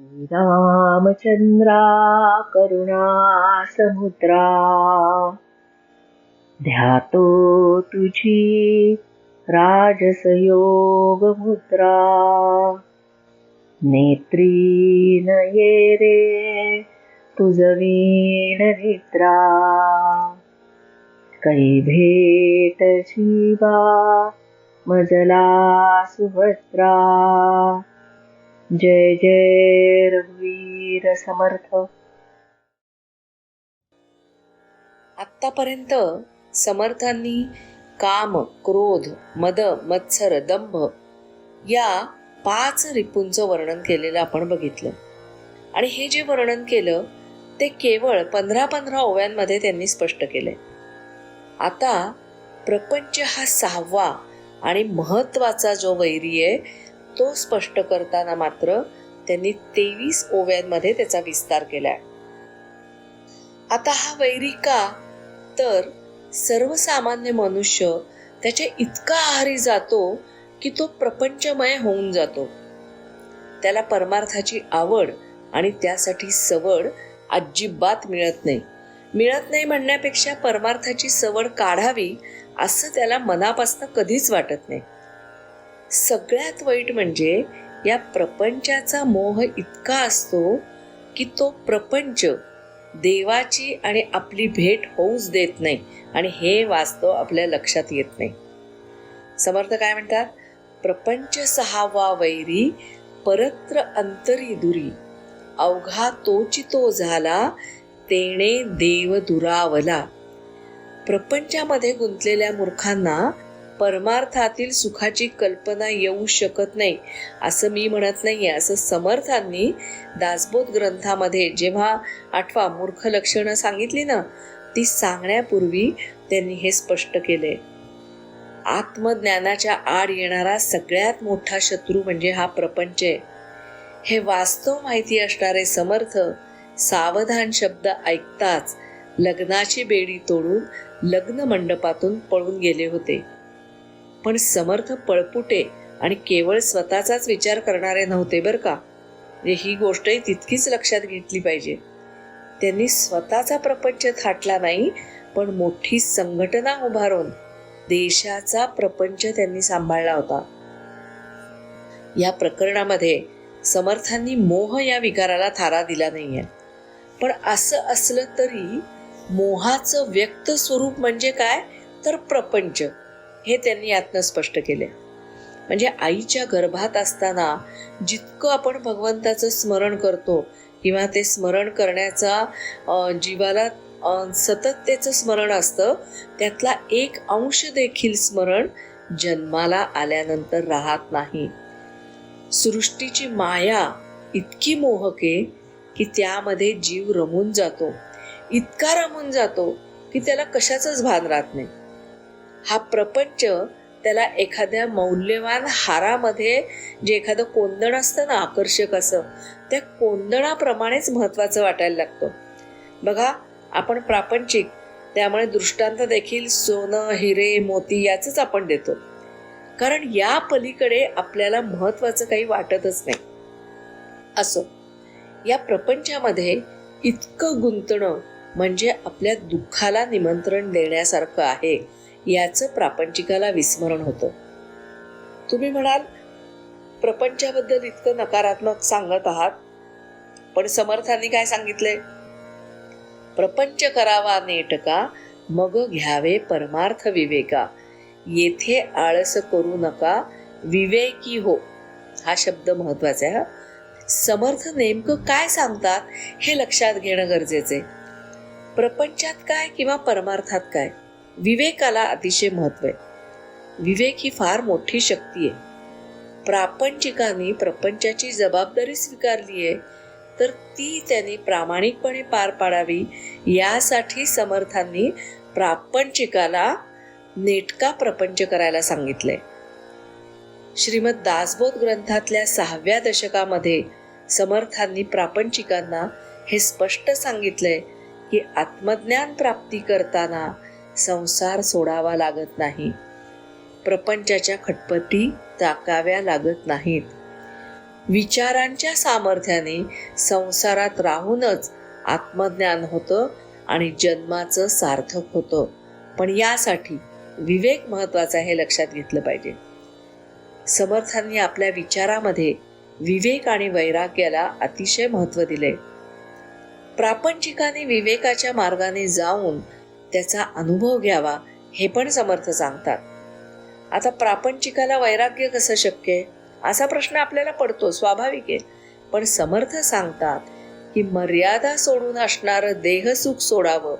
श्रीरामचन्द्रा करुणा समुद्रा ध्यातो तुझी राजसयोगमुद्रा नेत्री नये रे तुझवीण निद्रा कै भेट शिवा मजला सुभद्रा। जय जय रघुवीर समर्थ. आत्तापर्यंत समर्थांनी काम क्रोध मद मत्सर दंभ या पाच रिपूंचं वर्णन केलेलं आपण बघितलं. आणि हे जे वर्णन केलं ते केवळ पंधरा पंधरा ओव्यांमध्ये त्यांनी स्पष्ट केले आता प्रपंच हा सहावा आणि महत्त्वाचा जो वैरी आहे तो स्पष्ट करताना मात्र त्यांनी तेवीस ओव्यांमध्ये त्याचा विस्तार केलाय. आता हा वैरी का तर सर्वसामान्य मनुष्य त्याच्या इतका आहारी जातो की तो प्रपंचमय होऊन जातो. त्याला परमार्थाची आवड आणि त्यासाठी सवड अजिबात मिळत नाही. मिळत नाही म्हणण्यापेक्षा परमार्थाची सवड काढावी असं त्याला मनापासनं कधीच वाटत नाही. सगळ्यात वाईट म्हणजे या प्रपंचाचा मोह इतका असतो की तो प्रपंच देवाची आणि आपली भेट होऊच देत नाही आणि हे वास्तव आपल्या लक्षात येत नाही. समर्थ काय म्हणतात? प्रपंच सहावा वैरी परत्र अंतरी दुरी. अवघा तोची तो झाला तेणे देव दुरावला. प्रपंचामध्ये गुंतलेल्या मूर्खांना परमार्थातील सुखाची कल्पना येऊ शकत नाही. असं मी म्हणत नाही असं समर्थांनी दासबोध ग्रंथामध्ये जेव्हा आठवा मूर्ख लक्षणं सांगितली ना ती सांगण्यापूर्वी त्यांनी हे स्पष्ट केले. आत्मज्ञानाच्या आड येणारा सगळ्यात मोठा शत्रू म्हणजे हा प्रपंच आहे. हे वास्तव माहिती असणारे समर्थ सावधान शब्द ऐकताच लग्नाची बेडी तोडून लग्न मंडपातून पळून गेले होते. पण समर्थ पळपुटे आणि केवळ स्वतःचाच विचार करणारे नव्हते बरं का? म्हणजे ही गोष्टही तितकीच लक्षात घेतली पाहिजे. त्यांनी स्वतःचा प्रपंच थाटला नाही पण मोठी संघटना उभारून देशाचा प्रपंच त्यांनी सांभाळला होता. या प्रकरणामध्ये समर्थांनी मोह या विकाराला थारा दिला नाहीये. पण असं असलं तरी मोहाचं व्यक्त स्वरूप म्हणजे काय? तर प्रपंच. हे त्यांनी यातनं स्पष्ट केले. म्हणजे आईच्या गर्भात असताना जितकं आपण भगवंताचं स्मरण करतो किंवा ते स्मरण करण्याचा जीवाला अं, सतततेचं स्मरण असतं त्यातला एक अंश देखील स्मरण जन्माला आल्यानंतर राहत नाही. सृष्टीची माया इतकी मोहके की त्यामध्ये जीव रमून जातो. इतका रमून जातो की त्याला कशाचंच भान राहत नाही. हा प्रपंच त्याला एखाद्या मौल्यवान हारामध्ये जे एखादं कोंदण असतं ना आकर्षक असं त्या कोंदणाप्रमाणेच महत्वाचं वाटायला लागतं. बघा आपण प्रापंचिक त्यामुळे दृष्टांत देखील सोनं हिरे मोती याचंच आपण देतो. कारण या पलीकडे आपल्याला महत्वाचं काही वाटतच नाही. असो या प्रपंचामध्ये इतकं गुंतणं म्हणजे आपल्या दुःखाला निमंत्रण देण्यासारखं आहे. याचं प्रापंचिकाला विस्मरण होतं. तुम्ही म्हणाल प्रपंचाबद्दल इतकं नकारात्मक सांगत आहात पण समर्थांनी काय सांगितले प्रपंच करावा नेटका मग घ्यावे परमार्थ विवेका. येथे आळस करू नका विवेकी हो. हा शब्द महत्त्वाचा आहे समर्थ नेमकं काय सांगतात हे लक्षात घेणं गरजेचे प्रपंचात काय किंवा परमार्थात काय? विवेकाला अतिशय महत्त्व आहे. विवेक ही फार मोठी शक्ती आहे. प्रापंचिकांनी प्रपंचाची जबाबदारी स्वीकारली आहे तर ती त्यांनी प्रामाणिकपणे पार पाडावी यासाठी समर्थांनी प्रापंचिकाला नेटका प्रपंच करायला सांगितले श्रीमद दासबोध ग्रंथातल्या सहाव्या दशकामध्ये समर्थांनी प्रापंचिकांना हे स्पष्ट सांगितलंय की आत्मज्ञान प्राप्ती करताना संसार सोडावा लागत नाही. प्रपंचाच्या खटपटी ताकाव्या लागत नाहीत. विचारांच्या सामर्थ्याने संसारात राहूनच आत्मज्ञान होतं आणि जन्माचं सार्थक होतं. पण यासाठी विवेक महत्त्वाचा हे लक्षात घेतलं पाहिजे. समर्थांनी आपल्या विचारामध्ये विवेक आणि वैराग्याला अतिशय महत्त्व दिले प्रापंचिकाने विवेकाच्या मार्गाने जाऊन त्याचा अनुभव घ्यावा हे पण समर्थ सांगतात. आता प्रापंचिकाला वैराग्य कसं शक्य आहे? असा प्रश्न आपल्याला पडतो स्वाभाविक आहे. पण समर्थ सांगतात की मर्यादा सोडून असणारं देहसुख सोडावं.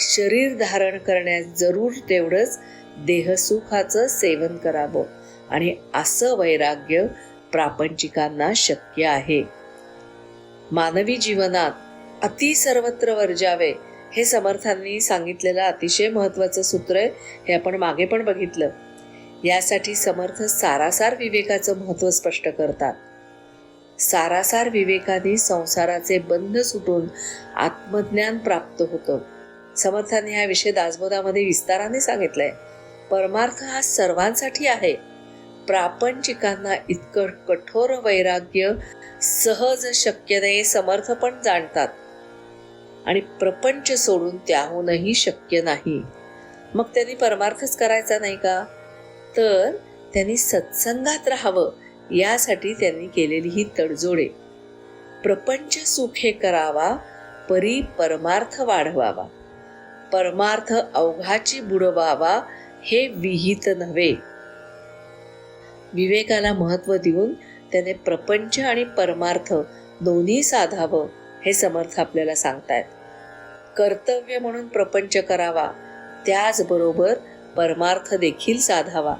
शरीर धारण करण्यास जरूर तेवढंच देहसुखाचं सेवन करावं. आणि असं वैराग्य प्रापंचिकांना शक्य आहे. मानवी जीवनात अति सर्वत्र वर्जावे हे समर्थांनी सांगितलेलं अतिशय महत्वाचं सूत्र आहे हे आपण मागे पण बघितलं. यासाठी समर्थ सारासार विवेकाचं महत्त्व स्पष्ट करतात. सारासार विवेकाने संसाराचे बंध सुटून आत्मज्ञान प्राप्त होतं. समर्थांनी हा विषय दासबोधामध्ये विस्ताराने सांगितलाय. परमार्थ हा सर्वांसाठी आहे. प्रापंचिकांना इतकं कठोर वैराग्य सहज शक्य नाही समर्थ पण जाणतात. आणि प्रपंच सोडून त्याहूनही शक्य नाही. मग त्यांनी परमार्थच करायचा नाही का? तर त्यांनी सत्संगात राहावं यासाठी त्यांनी केलेली ही तडजोडे. प्रपंच सुखे करावा परी परमार्थ वाढवावा. परमार्थ अवघाची बुडवावा हे विहित नव्हे. विवेकाला महत्त्व देऊन त्याने प्रपंच आणि परमार्थ दोन्ही साधावं हे समर्थ आपल्याला सांगतायत. कर्तव्य म्हणून प्रपंच करावा. त्याचबरोबर परमार्थ देखील साधावा.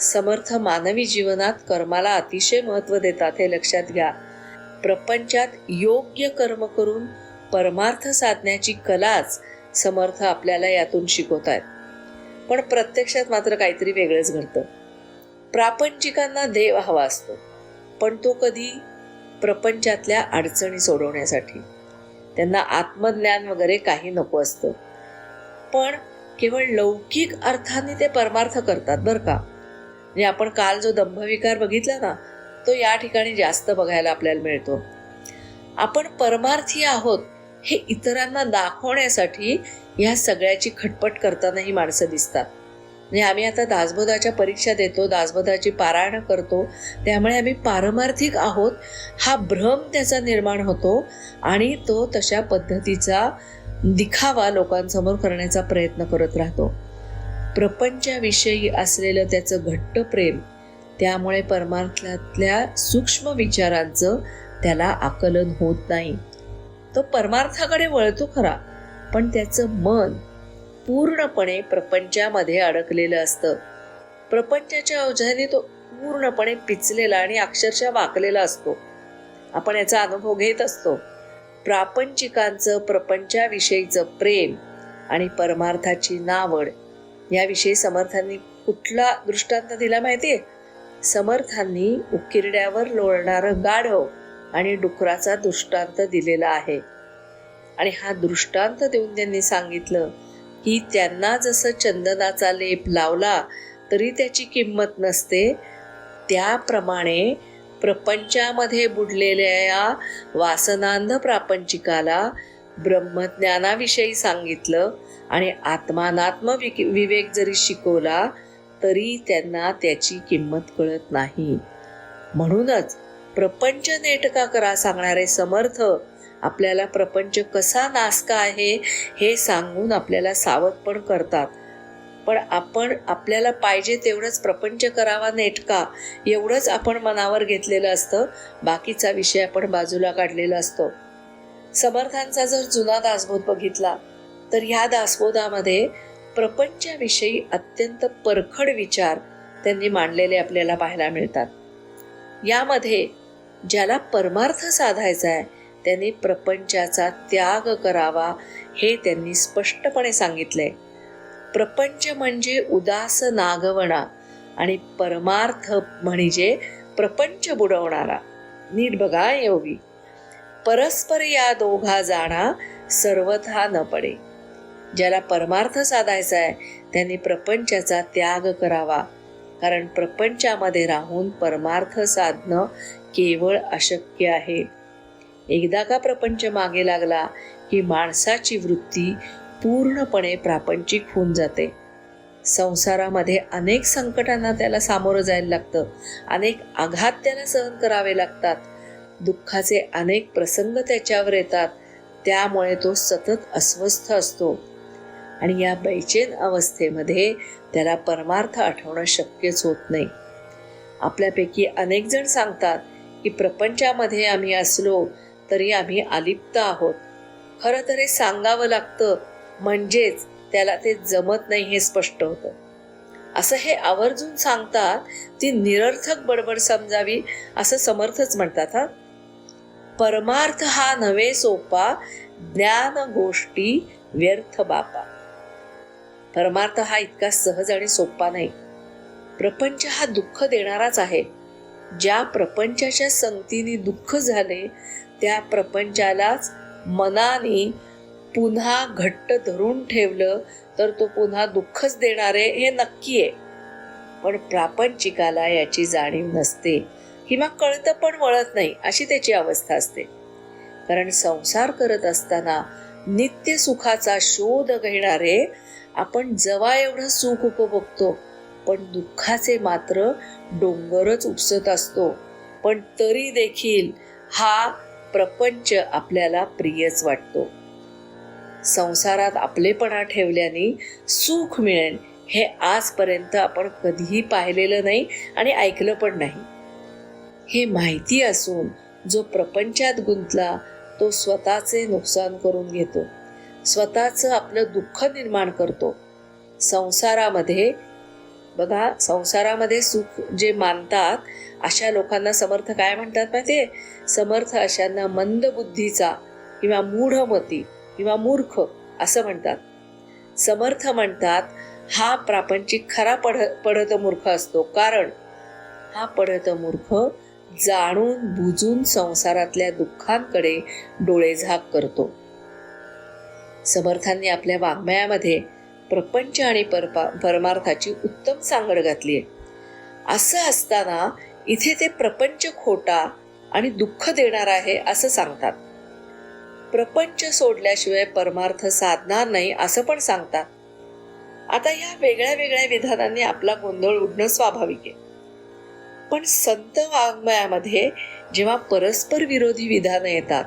समर्थ मानवी जीवनात कर्माला अतिशय महत्त्व देतात हे लक्षात घ्या. प्रपंचात योग्य कर्म करून परमार्थ साधण्याची कलाच समर्थ आपल्याला यातून शिकवत आहेत पण प्रत्यक्षात मात्र काहीतरी वेगळंच घडतं. प्रापंचिकांना देव हवा असतो पण तो कधी प्रपंचातल्या अडचणी सोडवण्यासाठी. त्यांना आत्मज्ञान वगैरे काही नको असतं. पण केवळ लौकिक अर्थाने ते परमार्थ करतात बरं का. म्हणजे आपण काल जो दंभविकार बघितला ना तो या ठिकाणी जास्त बघायला आपल्याला मिळतो. आपण परमार्थी आहोत हे इतरांना दाखवण्यासाठी ह्या सगळ्याची खटपट करताना ही माणसं दिसतात. म्हणजे आम्ही आता दासबोधाच्या परीक्षा देतो दासबोधाची पारायण करतो त्यामुळे आम्ही पारमार्थिक आहोत. हा भ्रम त्याचा निर्माण होतो आणि तो तशा पद्धतीचा दिखावा लोकांसमोर करण्याचा प्रयत्न करत राहतो. प्रपंचाविषयी असलेलं त्याचं घट्ट प्रेम त्यामुळे परमार्थातल्या सूक्ष्म विचारांचं त्याला आकलन होत नाही. तो परमार्थाकडे वळतो खरा पण त्याचं मन पूर्णपणे प्रपंचामध्ये अडकलेलं असतं. प्रपंचाच्या अवजाने तो पूर्णपणे पिचलेला आणि अक्षरशः वाकलेला असतो. आपण याचा अनुभव घेत असतो. प्रापंचिकांचं प्रपंचाविषयीचं प्रेम आणि परमार्थाची नावड याविषयी समर्थांनी कुठला दृष्टांत दिला माहितीये? समर्थांनी उकिरड्यावर लोळणारं गाढव आणि डुकराचा दृष्टांत दिलेला आहे. आणि हा दृष्टांत देऊन त्यांनी सांगितलं की त्यांना जसं चंदनाचा लेप लावला तरी त्याची किंमत नसते. त्याप्रमाणे प्रपंचामध्ये बुडलेल्या या वासनांध प्रापंचिकाला ब्रह्मज्ञानाविषयी सांगितलं आणि आत्मानात्म विवेक जरी शिकवला तरी त्यांना त्याची किंमत कळत नाही. म्हणूनच प्रपंच नेटका करा सांगणारे समर्थ आपल्याला प्रपंच कसा नासका आहे हे सांगून आपल्याला सावध पण करतात. पण आपण आपल्याला पाहिजे तेवढंच प्रपंच करावा नेटका एवढंच आपण मनावर घेतलेलं असतं बाकीचा विषय आपण बाजूला काढलेला असतो. समर्थांचा जर जुना दासबोध बघितला तर ह्या दासबोधामध्ये प्रपंचाविषयी अत्यंत परखड विचार त्यांनी मांडलेले आपल्याला पाहायला मिळतात. यामध्ये ज्याला परमार्थ साधायचा आहे त्यांनी प्रपंचाचा त्याग करावा हे त्यांनी स्पष्टपणे सांगितले प्रपंच म्हणजे उदास नागवणा आणि परमार्थ म्हणजे प्रपंच बुडवणारा. नीट बघा योगी. परस्पर या दोघा जाणा सर्वथा न पडे. ज्याला परमार्थ साधायचा आहे त्यांनी प्रपंचाचा त्याग करावा. कारण प्रपंचामध्ये राहून परमार्थ साधणं केवळ अशक्य आहे. एकदा का प्रपंच मागे लागला की माणसाची वृत्ती पूर्णपणे प्रापंचिक होऊन जाते. संसारामध्ये अनेक संकटांना त्याला सामोरं जायला लागतं. अनेक आघात त्याला सहन करावे लागतात. दुःखाचे अनेक प्रसंग त्याच्यावर येतात. त्यामुळे तो सतत अस्वस्थ असतो. आणि या बैचेन अवस्थेमध्ये त्याला परमार्थ आठवणं शक्यच होत नाही. आपल्यापैकी अनेक जण सांगतात की प्रपंचामध्ये आम्ही असलो तरी आम्ही अलिप्त आहोत. खरं तर हे सांगावं लागतं म्हणजेच त्याला ते जमत नाही हे स्पष्ट होतं. असं हे आवर्जून सांगतात ती निरर्थक बडबड समजावी असं समर्थच म्हणतात हा. परमार्थ हा नवे सोपा ज्ञान गोष्टी व्यर्थ बापा. परमार्थ हा इतका सहज आणि सोपा नाही. प्रपंच हा दुःख देणाराच आहे. ज्या प्रपंचाच्या संगतीने दुःख झाले त्या प्रपंचालाच मनाने पुन्हा घट्ट धरून ठेवलं तर तो पुन्हा दुःखच देणारे हे नक्की आहे पण प्रापंचिकाला याची जाणीव नसते किंवा कळतं पण वळत नाही अशी त्याची अवस्था असते. कारण संसार करत असताना नित्य सुखाचा शोध घेणारे आपण जवा एवढं सुख उपभोगतो पण दुःखाचे मात्र डोंगरच उपसत असतो. पण तरी देखील हा प्रपंच आपल्याला प्रियच वाटतो. संसारात आपलेपणा ठेवल्याने सुख मिळेल हे आजपर्यंत आपण कधीही पाहिलेलं नाही आणि ऐकलं पण नाही. हे माहिती असून जो प्रपंचात गुंतला तो स्वतःचे नुकसान करून घेतो. स्वतःचं आपलं दुःख निर्माण करतो. संसारामध्ये बघा संसारामध्ये सुख जे मानतात अशा लोकांना समर्थ काय म्हणतात माहितीये? समर्थ अशांना मंद बुद्धीचा किंवा मूढमती किंवा मूर्ख असं म्हणतात. समर्थ म्हणतात हा प्रापंचिक खरा पढ पढत मूर्ख असतो. कारण हा पढत मूर्ख जाणून बुजून संसारातल्या दुःखांकडे डोळेझाक करतो. समर्थांनी आपल्या वाङ्मयामध्ये प्रपंच आणि परपा परमार्थाची उत्तम सांगड घातली आहे. असं असताना इथे ते प्रपंच खोटा आणि दुःख देणार आहे असं सांगतात. प्रपंच सोडल्याशिवाय परमार्थ साधणार नाही असं पण सांगतात. आता या वेगळ्या वेगळ्या विधानांनी आपला गोंधळ उडणं स्वाभाविक आहे. पण संत वाङ्मयामध्ये जेव्हा परस्पर विरोधी विधानं येतात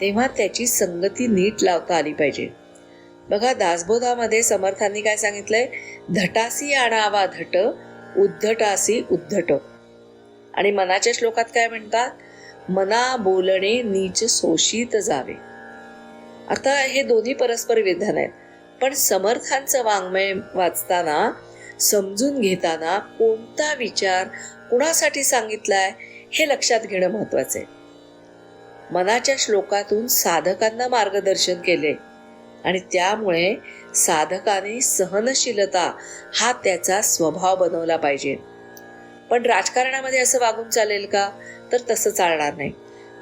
तेव्हा त्याची संगती नीट लावता आली पाहिजे. बघा दासबोधामध्ये समर्थांनी काय सांगितलंय? धटासी आणावा धट उद्धटासी उद्धट. आणि मनाच्या श्लोकात काय म्हणतात? मना बोलणे नीच शोषित जावे. आता हे दोन्ही परस्पर विधान आहेत. पण समर्थांचं वाङ्मय वाचताना समजून घेताना कोणता विचार कुणासाठी सांगितलाय हे लक्षात घेणं महत्वाचं आहे. मनाच्या श्लोकातून साधकांना मार्गदर्शन केले आणि त्यामुळे साधकाने सहनशीलता हा त्याचा स्वभाव बनवला पाहिजे. पण राजकारणामध्ये असं वागून चालेल का? तर तसं चालणार नाही.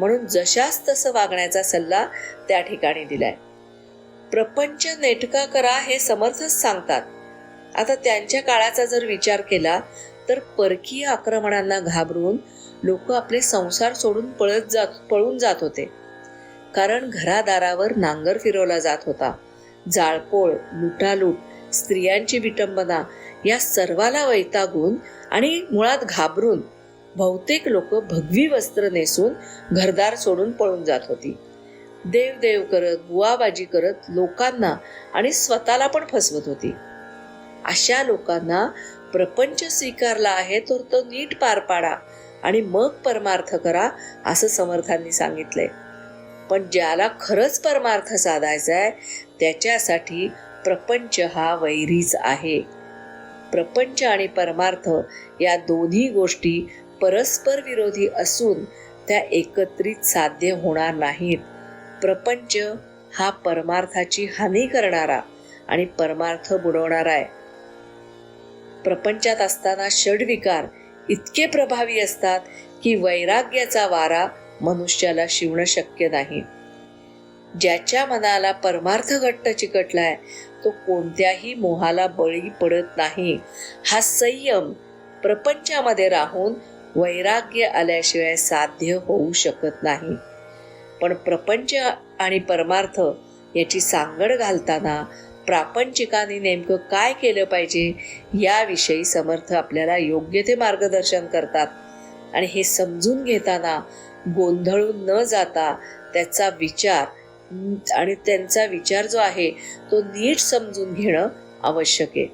म्हणून जशाच तसं वागण्याचा सल्ला त्या ठिकाणी दिलाय. प्रपंच नेटका करा हे समर्थच सांगतात. आता त्यांच्या काळाचा जर विचार केला तर परकीय आक्रमणांना घाबरून लोक आपले संसार सोडून पळत जात पळून जात होते. कारण घरादारावर नांगर फिरवला जात होता. जाळपोळ लुटालूट स्त्रियांची विटंबना या सर्वाला वैतागून आणि मुळात घाबरून बहुतेक लोक भगवी वस्त्र नेसून घरदार सोडून पळून जात होती. देव देव करत बुवाबाजी करत लोकांना आणि स्वतःला पण फसवत होती. अशा लोकांना प्रपंच स्वीकारला आहे तर तो नीट पार पाडा आणि मग परमार्थ करा असं समर्थांनी सांगितलंय. पण ज्याला खरंच परमार्थ साधायचा आहे त्याच्यासाठी प्रपंच हा वैरीच आहे. प्रपंच आणि परमार्थ या दोन्ही गोष्टी परस्पर विरोधी असून त्या एकत्रित साध्य होणार नाहीत. प्रपंच हा परमार्थाची हानी करणारा आणि परमार्थ बुडवणारा आहे प्रपंचात असताना षडविकार इतके प्रभावी असतात की वैराग्याचा वारा मनुष्याला शिवणं शक्य नाही. ज्याच्या मनाला परमार्थ घट्ट चिकटलाय तो कोणत्याही मोहाला बळी पडत नाही. हा संयम प्रपंचामध्ये राहून वैराग्य आल्याशिवाय साध्य होऊ शकत नाही. पण प्रपंच आणि परमार्थ याची सांगड घालताना प्रापंचिकाने नेमकं काय केलं पाहिजे याविषयी समर्थ आपल्याला योग्य ते मार्गदर्शन करतात. आणि हे समजून घेताना गोंधळून न जाता त्याचा विचार आणि त्यांचा विचार जो आहे तो नीट समजून घेणं आवश्यक आहे.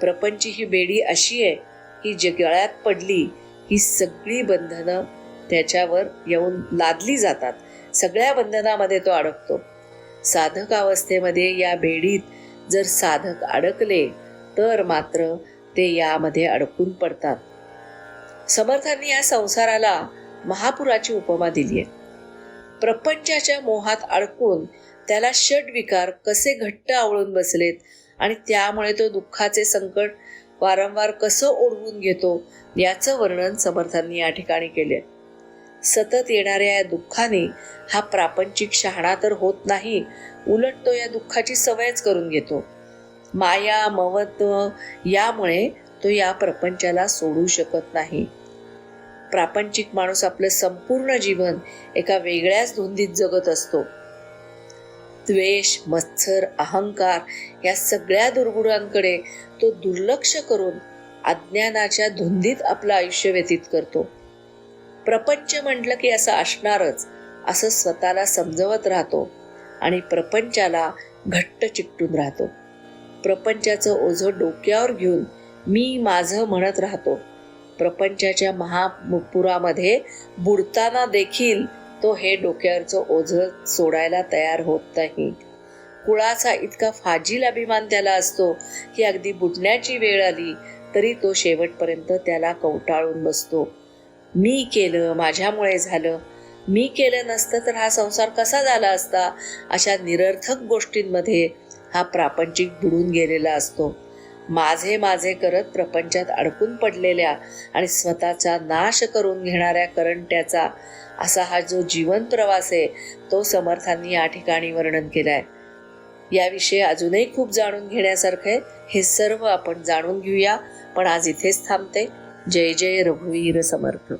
प्रपंची ही बेडी अशी आहे की जे गळ्यात पडली ही सगळी बंधनं त्याच्यावर येऊन लादली जातात. सगळ्या बंधनामध्ये तो अडकतो. साधक अवस्थेमध्ये या बेडीत जर साधक अडकले तर मात्र ते यामध्ये अडकून पडतात. समर्थांनी या संसाराला महापुराची उपमा दिली आहे. प्रपंचाच्या मोहात अडकून त्याला षडविकार कसे घट्ट आवळून बसलेत आणि त्यामुळे तो दुःखाचे संकट वारंवार कसं ओढवून घेतो याचं वर्णन समर्थांनी या ठिकाणी केले सतत येणाऱ्या या दुःखाने हा प्रापंचिक शहाणा तर होत नाही उलट तो या दुःखाची सवयच करून घेतो. माया मवत्व यामुळे तो या प्रपंचाला सोडू शकत नाही. प्रापंचिक माणूस आपलं संपूर्ण जीवन एका वेगळ्याच धुंदीत जगत असतो. द्वेष मत्सर अहंकार या सगळ्या दुर्गुणांकडे तो दुर्लक्ष करून अज्ञानाच्या धुंदीत आपलं आयुष्य व्यतीत करतो. प्रपंच म्हटलं की असं असणारच असं स्वतःला समजवत राहतो आणि प्रपंचाला घट्ट चिकटून राहतो. प्रपंचाचं ओझं डोक्यावर घेऊन मी माझं म्हणत राहतो. प्रपंचाच्या महापुरामध्ये बुडताना देखील तो हे डोक्यावरचं ओझं सोडायला तयार होत नाही. कुळाचा इतका फाजील अभिमान त्याला असतो की अगदी बुडण्याची वेळ आली तरी तो शेवटपर्यंत त्याला कवटाळून बसतो. मी केलं माझ्यामुळे झालं. मी केलं नसतं तर हा संसार कसा झाला असता? अशा निरर्थक गोष्टींमध्ये हा प्रापंचिक बुडून गेलेला असतो. माझे माझे करत प्रपंचात अडकून पडलेल्या आणि स्वतःचा नाश करून घेणाऱ्या करंट्याचा असा हा जो जीवन प्रवास आहे तो समर्थांनी या ठिकाणी वर्णन केलाय. याविषयी अजूनही खूप जाणून घेण्यासारखं आहे. हे सर्व आपण जाणून घेऊया. पण आज इथेच थांबते. जय जय रघुवीर समर्थ.